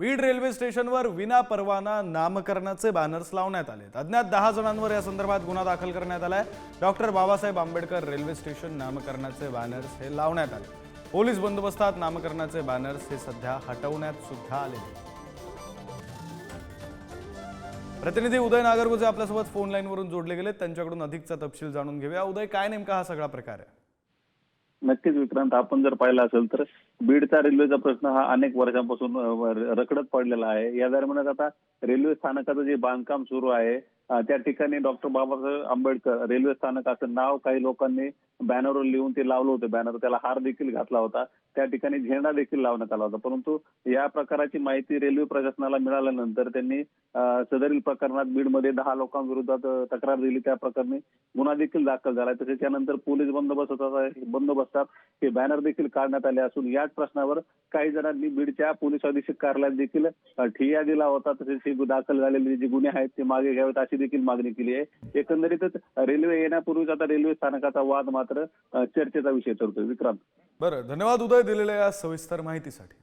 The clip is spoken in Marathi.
बीड रेल्वे स्टेशनवर विना परवाना नामकरणाचे बॅनर्स लावण्यात आले अज्ञात दहा जणांवर या संदर्भात गुन्हा दाखल करण्यात आलाय. Doctor Babasaheb Ambedkar railway station नामकरणाचे banners हे लावण्यात आले. पोलीस बंदोबस्तात नामकरणाचे बॅनर्स हे सध्या हटवण्यात सुद्धा आले प्रतिनिधी उदय नागरगोजे आपल्यासोबत फोन लाईनवरून जोडले गेले त्यांच्याकडून अधिकचा तपशील जाणून घेऊया. उदय काय नेमका हा सगळा प्रकार आहे? नक्कीच विक्रांत आपण जर पाहिला असेल तर बीडचा रेल्वेचा प्रश्न हा अनेक वर्षांपासून रखडत पडलेला आहे. या दरम्यान आता रेल्वे स्थानकाचं जे बांधकाम सुरू आहे त्या ठिकाणी डॉक्टर बाबासाहेब आंबेडकर रेल्वे स्थानकाचं नाव काही लोकांनी बॅनरवर लिहून ते लावलं होतं. बॅनर त्याला हार देखील घातला होता. त्या ठिकाणी झेंडा देखील लावण्यात आला होता. परंतु या प्रकाराची माहिती रेल्वे प्रशासनाला मिळाल्यानंतर त्यांनी सदरील प्रकरणात बीडमध्ये दहा लोकांविरोधात तक्रार दिली. त्या प्रकरणी गुन्हा देखील दाखल झाला. तसेच त्यानंतर पोलीस बंदोबस्त बंदोबस्तात हे बॅनर देखील काढण्यात आले असून याच प्रश्नावर काही जणांनी बीडच्या पोलीस अधीक्षक कार्यालयात देखील ठिय्या दिला होता. तसेच हे दाखल झालेले जे गुन्हे आहेत ते मागे घ्यावेत अशी देखील मागणी केली आहे. एकंदरीतच रेल्वे येण्यापूर्वीच आता रेल्वे स्थानकाचा वाद मात्र चर्चेचा विषय ठरतोय. विक्रांत. बरं धन्यवाद उदय दिलेल्या या सविस्तर माहितीसाठी.